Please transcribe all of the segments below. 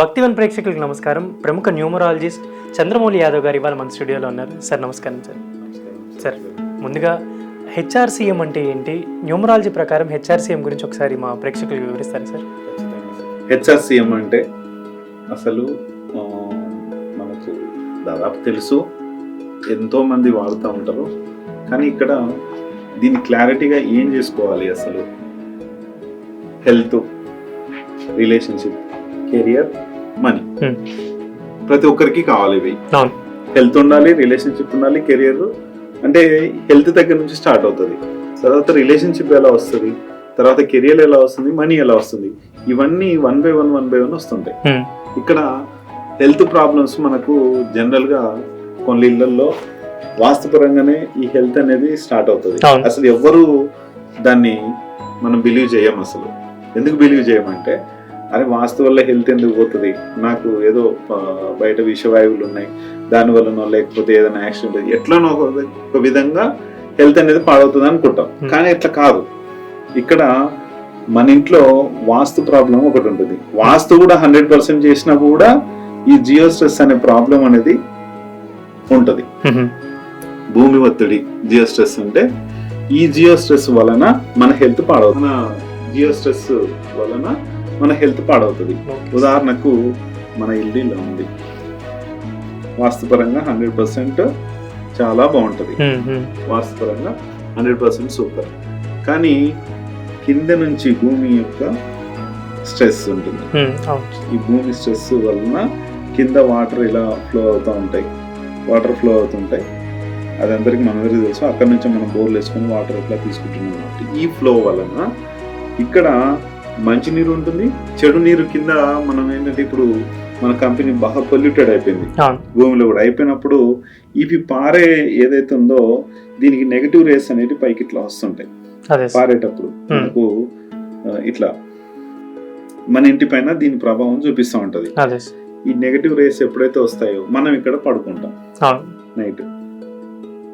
భక్తివన్ ప్రేక్షకులకు నమస్కారం. ప్రముఖ న్యూమరాలజిస్ట్ చంద్రమౌళి యాదవ్ గారు ఇవాళ మన స్టూడియోలో ఉన్నారు. సార్ నమస్కారం సార్. సార్ ముందుగా హెచ్ఆర్సీఎం అంటే ఏంటి? న్యూమరాలజీ ప్రకారం హెచ్ఆర్సీఎం గురించి ఒకసారి మా ప్రేక్షకులకు వివరిస్తారు సార్. హెచ్ఆర్సీఎం అంటే అసలు మనకు దాదాపు తెలుసు. ఎంతో మంది వాడుతూ ఉంటారు. కానీ ఇక్కడ దీన్ని క్లారిటీగా ఏం చేసుకోవాలి అసలు? Health relationship. Career money. ప్రతి ఒక్కరికి కావాలి ఇవి. హెల్త్ ఉండాలి రిలేషన్షిప్ ఉండాలి కెరియర్. అంటే హెల్త్ దగ్గర నుంచి స్టార్ట్ అవుతుంది. తర్వాత రిలేషన్షిప్ ఎలా వస్తుంది? తర్వాత కెరియర్ ఎలా వస్తుంది? మనీ ఎలా వస్తుంది? ఇవన్నీ one by one one by one వస్తుంటాయి. ఇక్కడ హెల్త్ ప్రాబ్లమ్స్ మనకు జనరల్గా కొన్ని ఇళ్ళలో వాస్తుపరంగానే ఈ హెల్త్ అనేది స్టార్ట్ అవుతుంది. అసలు ఎవ్వరు దాన్ని మనం బిలీవ్ చేయం అసలు. ఎందుకు బిలీవ్ చేయమంటే అరే వాస్తు వల్ల హెల్త్ ఎందుకు పోతుంది? నాకు ఏదో బయట విషవాయువులు ఉన్నాయి. దాని వల్లనో లేకపోతే ఏదైనా యాక్సిడెంట్ ఎట్లనో ఒక విధంగా హెల్త్ అనేది పాడవుతుంది అనుకుంటాం. Hmm. కానీ ఇట్లా కాదు. ఇక్కడ మన ఇంట్లో వాస్తు ప్రాబ్లం ఒకటి ఉంటుంది. వాస్తు కూడా హండ్రెడ్ పర్సెంట్ చేసినా కూడా ఈ జియో స్ట్రెస్ అనే ప్రాబ్లం అనేది ఉంటది. మ్మ్. భూమి ఒత్తిడి జియో స్ట్రెస్ అంటే ఈ జియో స్ట్రెస్ వలన మన హెల్త్ పాడవుతుంది. జియో స్ట్రెస్ వలన మన హెల్త్ పాడవుతుంది. ఉదాహరణకు మన ఇల్లు ఇలా ఉంది. వాస్తుపరంగా హండ్రెడ్ పర్సెంట్ చాలా బాగుంటుంది. వాస్తుపరంగా హండ్రెడ్ పర్సెంట్ సూపర్. కానీ కింద నుంచి భూమి యొక్క స్ట్రెస్ ఉంటుంది. ఈ భూమి స్ట్రెస్ వలన కింద వాటర్ ఇలా ఫ్లో అవుతూ ఉంటాయి. వాటర్ ఫ్లో అవుతుంటాయి. అది అందరికి మనందరికీ తెలుసు. అక్కడ నుంచి మనం బోర్లు వేసుకొని వాటర్ ఇట్లా తీసుకుంటున్నాం కాబట్టి ఈ ఫ్లో వలన ఇక్కడ మంచి నీరు ఉంటుంది చెడు నీరు కింద మనం ఏంటంటే ఇప్పుడు మన కంపెనీ బాగా పొల్యూటెడ్ అయిపోయింది. భూమిలో కూడా అయిపోయినప్పుడు ఇవి పారే ఏదైతే ఉందో దీనికి నెగటివ్ రేస్ అనేవి పైకి ఇట్లా వస్తుంటాయి. పారేటప్పుడు మనకు ఇట్లా మన ఇంటి పైన దీని ప్రభావం చూపిస్తూ ఉంటది. ఈ నెగటివ్ రేస్ ఎప్పుడైతే వస్తాయో మనం ఇక్కడ పడుకుంటాం. నైట్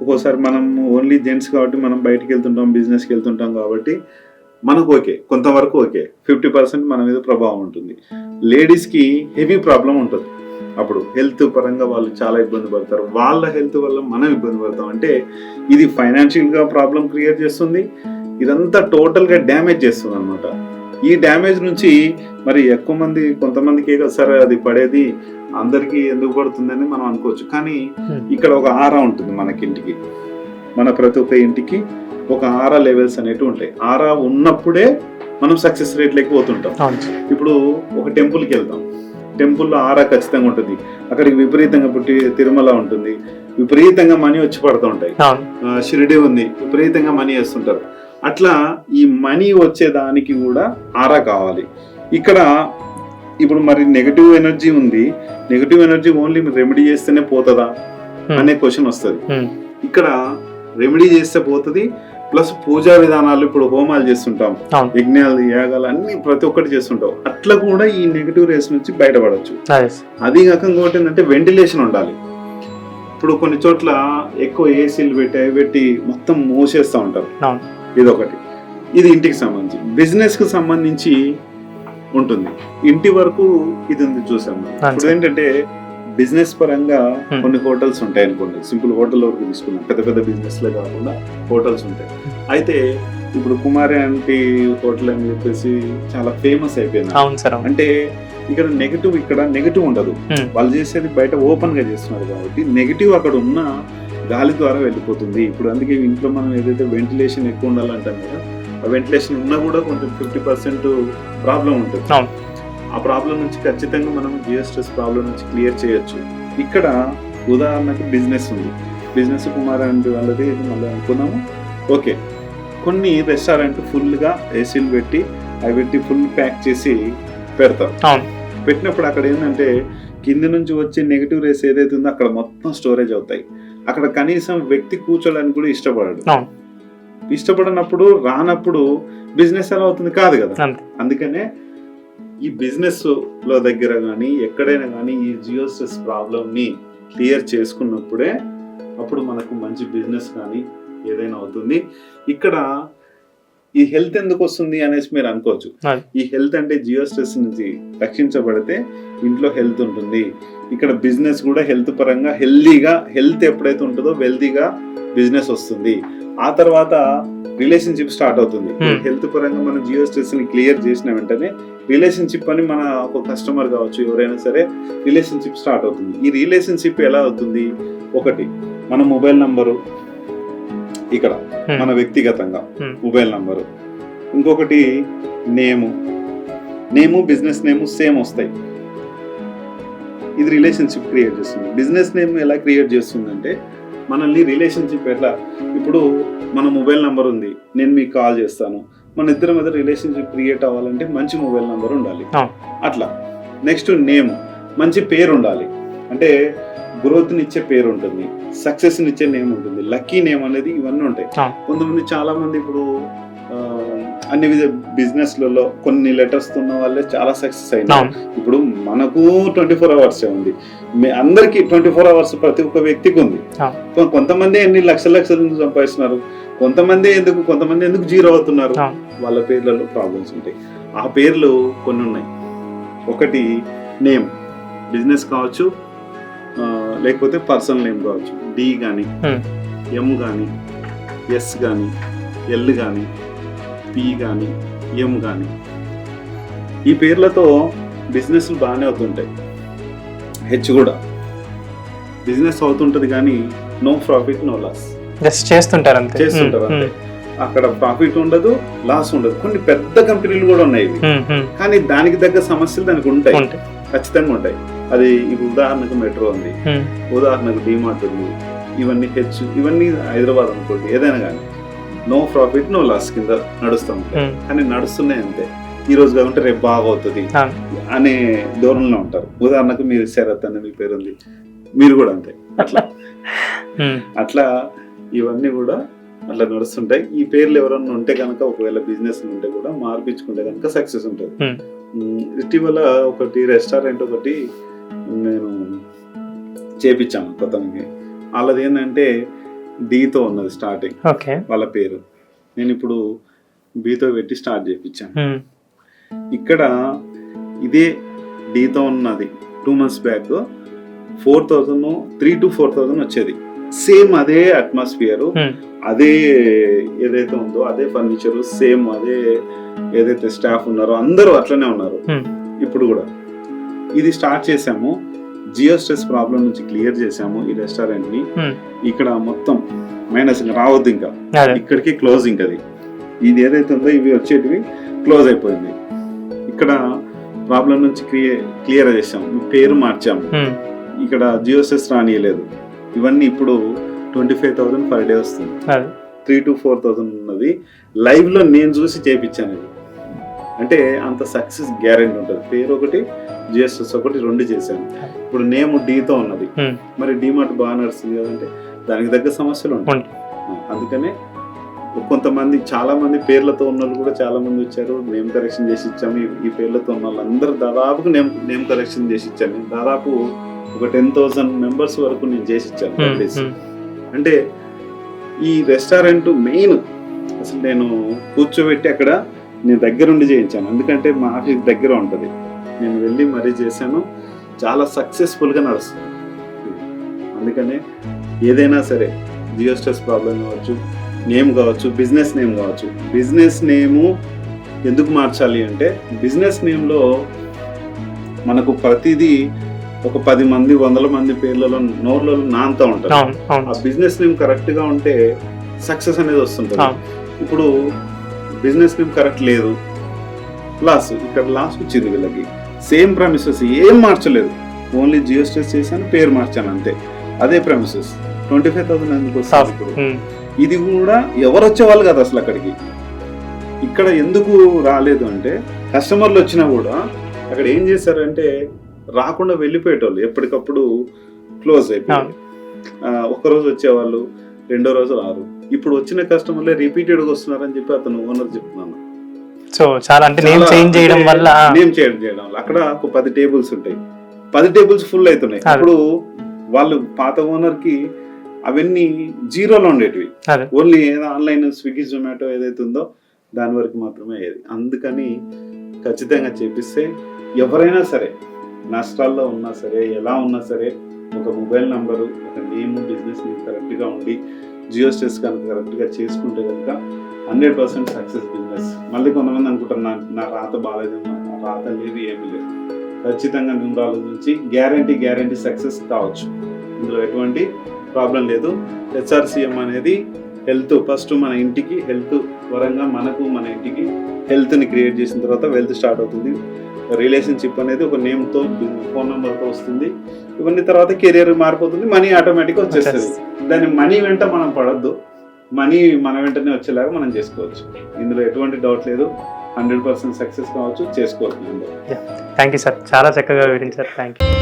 ఒక్కోసారి మనం ఓన్లీ జెంట్స్ కాబట్టి మనం బయటికి వెళ్తుంటాం బిజినెస్కి వెళ్తుంటాం కాబట్టి మనకు ఓకే కొంతవరకు ఓకే. ఫిఫ్టీ పర్సెంట్ మన మీద ప్రభావం ఉంటుంది. లేడీస్కి హెవీ ప్రాబ్లం ఉంటుంది. అప్పుడు హెల్త్ పరంగా వాళ్ళు చాలా ఇబ్బంది పడతారు. వాళ్ళ హెల్త్ వల్ల మనం ఇబ్బంది పడతాం. అంటే ఇది ఫైనాన్షియల్గా ప్రాబ్లం క్రియేట్ చేస్తుంది. ఇదంతా టోటల్గా డ్యామేజ్ చేస్తుంది అనమాట ఈ డ్యామేజ్ నుంచి మరి ఎక్కువ మంది కొంతమందికి కదా సరే అది పడేది. అందరికీ ఎందుకు పడుతుందని మనం అనుకోవచ్చు. కానీ. ఇక్కడ ఒక ఆరా ఉంటుంది మనకి ఇంటికి మన ప్రతి ఒక్క ఇంటికి ఒక ఆరా లెవెల్స్ అనేవి ఉంటాయి. ఆరా ఉన్నప్పుడే మనం సక్సెస్ రేట్ లేకపోతుంటాం ఇప్పుడు ఒక టెంపుల్కి వెళ్తాం. టెంపుల్లో ఆరా ఖచ్చితంగా ఉంటుంది. అక్కడికి విపరీతంగా పుట్టి తిరుమల ఉంటుంది. విపరీతంగా మనీ వచ్చి పడుతూ ఉంటాయి. షిరిడి ఉంది. విపరీతంగా మనీ వేస్తుంటారు. అట్లా ఈ మనీ వచ్చేదానికి కూడా ఆరా కావాలి. ఇక్కడ ఇప్పుడు మరి నెగటివ్ ఎనర్జీ ఉంది. నెగటివ్ ఎనర్జీ ఓన్లీ రెమెడీ చేస్తేనే పోతుందా? Hmm. అనే క్వశ్చన్ వస్తుంది. మ్మ్. ఇక్కడ రెమెడీ చేస్తే పోతుంది. ప్లస్ పూజా విధానాలు ఇప్పుడు హోమాలు చేస్తుంటాం. యజ్ఞాలు యాగాలు అన్ని ప్రతి ఒక్కటి చేస్తుంటాం. అట్లా కూడా ఈ నెగటివ్ రేస్ నుంచి బయటపడవచ్చు అదే కాక ఇంకోటి ఏంటంటే వెంటిలేషన్ ఉండాలి. ఇప్పుడు కొన్ని చోట్ల ఎక్కువ ఏసీలు పెట్టి పెట్టి మొత్తం మూసేస్తూ ఉంటారు. అవును. ఇది ఒకటి ఇది ఇంటికి సంబంధించి. బిజినెస్కు సంబంధించి ఉంటుంది. ఇంటి వరకు ఇది ఉంది చూసాము. ఇప్పుడు ఏంటంటే బిజినెస్ పరంగా Hmm. కొన్ని హోటల్స్ ఉంటాయి అనుకోండి. సింపుల్ హోటల్ వరకు తీసుకున్నాం పెద్ద పెద్ద బిజినెస్ లే కాకుండా హోటల్స్ ఉంటాయి. అయితే ఇప్పుడు కుమారి ఆంటీ హోటల్ అని చెప్పేసి చాలా ఫేమస్ అయిపోయింది. అవును సార్ అంటే ఇక్కడ నెగటివ్ ఇక్కడ నెగటివ్ ఉండదు. Hmm. వాళ్ళు చేసేది బయట ఓపెన్గా చేస్తున్నారు కాబట్టి నెగటివ్ అక్కడ ఉన్న గాలి ద్వారా వెళ్ళిపోతుంది. ఇప్పుడు అందుకే ఇంట్లో మనం ఏదైతే వెంటిలేషన్ ఎక్కువ ఉండాలంటాం కదా ఆ వెంటిలేషన్ ఉన్నా కూడా కొంచెం ఫిఫ్టీ పర్సెంట్ ప్రాబ్లం ఉంటుంది. ఆ ప్రాబ్లం నుంచి ఖచ్చితంగా మనం జియో స్ట్రెస్ ప్రాబ్లం నుంచి క్లియర్ చేయొచ్చు. ఇక్కడ ఉదాహరణకు బిజినెస్ ఉంది. బిజినెస్ కుమార్ అంటే వాళ్ళది ఇది మళ్ళీ అనుకున్నాము ఓకే కొన్ని రెస్టారెంట్ ఫుల్గా ఏసీలు పెట్టి అవి పెట్టి ఫుల్ ప్యాక్ చేసి పెడతారు. పెట్టినప్పుడు అక్కడ ఏంటంటే కింద నుంచి వచ్చే నెగిటివ్ రేస్ ఏదైతే ఉందో అక్కడ మొత్తం స్టోరేజ్ అవుతాయి. అక్కడ కనీసం వ్యక్తి కూర్చోడానికి కూడా ఇష్టపడడు. ఇష్టపడినప్పుడు రానప్పుడు బిజినెస్ ఎలా అవుతుంది కాదు కదా. అందుకనే ఈ బిజినెస్లో దగ్గర కానీ ఎక్కడైనా కానీ ఈ జియో స్ట్రెస్ ప్రాబ్లమ్ని క్లియర్ చేసుకున్నప్పుడే అప్పుడు మనకు మంచి బిజినెస్ కానీ ఏదైనా అవుతుంది. ఇక్కడ ఈ హెల్త్ ఎందుకు వస్తుంది అనేసి మీరు అనుకోవచ్చు. ఈ హెల్త్ అంటే జియో స్ట్రెస్ నుంచి రక్షించబడితే ఇంట్లో హెల్త్ ఉంటుంది. ఇక్కడ బిజినెస్ కూడా హెల్త్ పరంగా హెల్దీగా హెల్త్ ఎప్పుడైతే ఉంటుందో వెల్దీగా బిజినెస్ వస్తుంది. ఆ తర్వాత రిలేషన్షిప్ స్టార్ట్ అవుతుంది. హెల్త్ పరంగా మనం జియో స్ట్రెస్ని క్లియర్ చేసిన వెంటనే రిలేషన్షిప్ అని మన ఒక కస్టమర్ కావచ్చు ఎవరైనా సరే రిలేషన్షిప్ స్టార్ట్ అవుతుంది. ఈ రిలేషన్షిప్ ఎలా అవుతుంది? ఒకటి మన మొబైల్ నంబరు ఇక్కడ Hmm. మన వ్యక్తిగతంగా Hmm. మొబైల్ నంబరు ఇంకొకటి name name business name same వస్తాయి. ఇది రిలేషన్షిప్ క్రియేట్ చేస్తుంది. బిజినెస్ నేమ్ ఎలా క్రియేట్ చేస్తుందంటే మనల్ని రిలేషన్షిప్ ఎట్లా? ఇప్పుడు మన మొబైల్ నంబర్ ఉంది. నేను మీకు కాల్ చేస్తాను. మన ఇద్దరి మధ్య రిలేషన్షిప్ క్రియేట్ అవ్వాలంటే మంచి మొబైల్ నంబర్ ఉండాలి. అట్లా. నెక్స్ట్ నేమ్ మంచి పేరు ఉండాలి. అంటే గ్రోత్ని ఇచ్చే పేరు ఉంటుంది. సక్సెస్ని ఇచ్చే నేమ్ ఉంటుంది. లక్కీ నేమ్ అనేది ఇవన్నీ ఉంటాయి. కొంతమంది చాలా మంది ఇప్పుడు అన్ని విధ బిజినెస్లలో కొన్ని లెటర్స్ ఉన్న వాళ్ళే చాలా సక్సెస్ అయినారు. ఇప్పుడు మనకు ట్వంటీ ఫోర్ అవర్స్ ఉంది. మీ అందరికి ట్వంటీ ఫోర్ అవర్స్ ప్రతి ఒక్క వ్యక్తికి ఉంది. కొంతమంది ఎన్ని లక్షల లక్షల సంపాదిస్తున్నారు? కొంతమంది ఎందుకు కొంతమంది ఎందుకు జీరో అవుతున్నారు. వాళ్ళ పేర్లలో ప్రాబ్లమ్స్ ఉంటాయి. ఆ పేర్లు కొన్ని ఉన్నాయి. ఒకటి నేమ్. బిజినెస్ కావచ్చు లేకపోతే పర్సనల్ నేమ్ కావచ్చు. డి కానీ. ఎం కానీ ఎస్ కానీ ఎల్ కానీ పి కానీ ఎం కానీ ఈ పేర్లతో బిజినెస్లు బాగానే అవుతుంటాయి. హెచ్ కూడా. బిజినెస్ అవుతుంటది కానీ no profit no loss. Just చేస్తుంటారు అంతే. చేస్తుంటారు అంతే అక్కడ ప్రాఫిట్ ఉండదు లాస్ ఉండదు. కొన్ని పెద్ద కంపెనీలు కూడా ఉన్నాయి కానీ దానికి తగ్గ సమస్యలు దానికి ఉంటాయి. ఖచ్చితంగా ఉంటాయి. అది ఇప్పుడు ఉదాహరణకు మెట్రో ఉంది. ఉదాహరణకు డిమార్ట్ ఉంది. ఇవన్నీ హెచ్ ఇవన్నీ హైదరాబాద్ అనుకోండి ఏదైనా కానీ. నో ప్రాఫిట్ నో లాస్ కింద నడుస్తూ. ఉమ్, కానీ నడుస్తున్నాయి అంతే. ఈ రోజు కాకుంటే రేపు బాగా అవుతుంది అవును. అనే ధోరణిలో ఉంటారు. ఉదాహరణకు మీరు శరత్ అని మీ పేరు ఉంది మీరు కూడా అంతే. అట్లా. ఉమ్, అట్లా ఇవన్నీ కూడా అట్లా నడుస్తుంటాయి. ఈ పేర్లు ఎవరన్నా ఉంటే కనుక ఒకవేళ బిజినెస్ ఉంటే కూడా మార్పించుకుంటే కనుక సక్సెస్ ఉంటుంది. Hmm. ఇటీవల ఒకటి రెస్టారెంట్ ఒకటి నేను చేపించాను కొత్తకి వాళ్ళది ఏంటంటే డీతో ఉన్నది స్టార్టింగ్ ఓకే. వాళ్ళ పేరు. నేను ఇప్పుడు బీతో పెట్టి స్టార్ట్ చేయించాను ఉమ్, ఇక్కడ ఇదే డీతో ఉన్నది. Two months back four thousand three to four thousand వచ్చేది. సేమ్ అదే అట్మాస్ఫియర్ ఉమ్, అదే ఏదైతే ఉందో అదే ఫర్నిచర్ సేమ్ అదే ఏదైతే స్టాఫ్ ఉన్నారో అందరూ అట్లనే ఉన్నారు. Hmm. ఇప్పుడు కూడా ఇది స్టార్ట్ చేసాము. జియో స్ట్రెస్ ప్రాబ్లం నుంచి క్లియర్ చేసాము ఈ రెస్టారెంట్ని. ఇక్కడ మొత్తం మైనస్ ఇంకా రావద్దు ఇంకా. ఇక్కడికి క్లోజ్ ఇంకా అది. ఇది ఏదైతే ఉందో ఇవి వచ్చేటివి క్లోజ్ అయిపోయింది. ఇక్కడ ప్రాబ్లం నుంచి క్లియర్ క్లియర్ చేసాం పేరు మార్చాము. ఇక్కడ జియోసెస్ రానియలేదు. ఇవన్నీ ఇప్పుడు twenty five thousand per day వస్తుంది. త్రీ టు ఫోర్ థౌసండ్ ఉన్నది. లైవ్లో నేను చూసి చేపించాను ఇది. అంటే అంత సక్సెస్ గ్యారెంటీ ఉంటుంది. పేరు ఒకటి జిఎస్ఎస్ ఒకటి రెండు చేశాను. ఇప్పుడు నేమ్ డీతో ఉన్నది. మరి డిమార్ట్ బాగా నడుస్తుంది కదంటే దానికి తగ్గ సమస్యలు ఉంటాయి. అందుకనే కొంతమంది చాలా మంది పేర్లతో ఉన్న వాళ్ళు కూడా చాలా మంది వచ్చారు. నేమ్ కరెక్షన్ చేసి ఇచ్చాము. ఈ- పేర్లతో ఉన్న వాళ్ళందరూ దాదాపుకు నేమ్ నేమ్ కరెక్షన్ చేసి ఇచ్చాను దాదాపు ఒక టెన్ థౌసండ్ మెంబర్స్ వరకు నేను చేసి ఇచ్చాను. అంటే ఈ రెస్టారెంట్ మెయిన్ అసలు నేను కూర్చోబెట్టి అక్కడ నేను దగ్గరుండి చేయించాను. ఎందుకంటే మా ఆఫీస్ దగ్గర ఉంటుంది. నేను వెళ్ళి మరీ చేశాను. చాలా సక్సెస్ఫుల్గా నడుస్తుంది. అందుకనే ఏదైనా సరే జియో స్ట్రెస్ ప్రాబ్లం కావచ్చు నేమ్ కావచ్చు బిజినెస్ నేమ్ కావచ్చు బిజినెస్ నేము ఎందుకు మార్చాలి అంటే బిజినెస్ నేమ్లో మనకు ప్రతిదీ ఒక పది మంది వందల మంది పేర్లలో నోర్లలో నాంతా ఉంటారు. ఆ బిజినెస్ నేమ్ కరెక్ట్గా ఉంటే సక్సెస్ అనేది వస్తుంటుంది. ఇప్పుడు బిజినెస్ నేమ్ కరెక్ట్ లేదు. లాస్ ఇక్కడ లాస్ వచ్చింది వీళ్ళకి. సేమ్ ప్రమిసెస్ ఏం మార్చలేదు. ఓన్లీ జియో స్ట్రెస్ చేశాను పేరు మార్చాను అంతే. అదే ప్రమిసెస్ ట్వంటీ ఫైవ్ థౌసండ్ ఎందుకు ఇప్పుడు? ఉమ్, ఇది కూడా ఎవరు వచ్చేవాళ్ళు కాదు అసలు అక్కడికి. ఇక్కడ ఎందుకు రాలేదు అంటే కస్టమర్లు వచ్చినా కూడా అక్కడ ఏం చేశారంటే రాకుండా వెళ్ళిపోయేటోళ్ళు. ఎప్పటికప్పుడు క్లోజ్ అయిపోయారు ఆ, ఒక్క రోజు వచ్చేవాళ్ళు రెండో రోజు రారు. ఇప్పుడు వచ్చిన కస్టమర్లే రిపీటెడ్గా వస్తున్నారని చెప్పి అతను ఓనర్ చెప్తున్నాను. సో చాలా అంటే నేమ్ చేంజ్ చేయడం వల్ల నేమ్ చేంజ్ చేయడం వల్ల. అక్కడ ఒక పది టేబుల్స్ ఉంటాయి. పది టేబుల్స్ ఫుల్ అవుతున్నాయి. అప్పుడు వాళ్ళు పాత ఓనర్కి అవన్నీ జీరోలో ఉండేటివి. ఓన్లీ ఏదో ఆన్లైన్ స్విగ్గీ జొమాటో ఏదైతే ఉందో దాని వరకు మాత్రమే అయ్యేది. అందుకని ఖచ్చితంగా చేపిస్తే ఎవరైనా సరే నష్టాల్లో ఉన్నా సరే ఎలా ఉన్నా సరే ఒక మొబైల్ నంబరు ఒక నేమ్ బిజినెస్ నేమ్ కరెక్ట్గా ఉండి జియో స్టేస్ కనుక కరెక్ట్గా చేసుకుంటే కనుక హండ్రెడ్ పర్సెంట్ సక్సెస్ బిజినెస్ మళ్ళీ కొంతమంది అనుకుంటారు నా నా రాత బాగాలేదు నా రాత లేదు ఏమీ లేదు. ఖచ్చితంగా న్యూమరాలజీ నుంచి గ్యారంటీ గ్యారంటీ సక్సెస్ కావచ్చు. ఇందులో ఎటువంటి ప్రాబ్లం లేదు. హెచ్ఆర్సిఎం అనేది హెల్త్ ఫస్ట్ మన ఇంటికి హెల్త్ పరంగా మనకు మన ఇంటికి హెల్త్ని క్రియేట్ చేసిన తర్వాత వెల్త్ స్టార్ట్ అవుతుంది. రిలేషన్షిప్ అనేది ఒక నేమ్తో ఫోన్ నెంబర్తో వస్తుంది. ఇవన్నీ తర్వాత కెరియర్ మారిపోతుంది మనీ ఆటోమేటిక్గా వచ్చేస్తుంది. దాని మనీ వెంట మనం పడద్దు. మనీ మన వెంటనే వచ్చేలాగా మనం చేసుకోవచ్చు. ఇందులో ఎటువంటి డౌట్ లేదు. హండ్రెడ్ పర్సెంట్ సక్సెస్ కావచ్చు. చేసుకోవచ్చు. థ్యాంక్ యూ సార్ చాలా చక్కగా వివరించారు. Thank you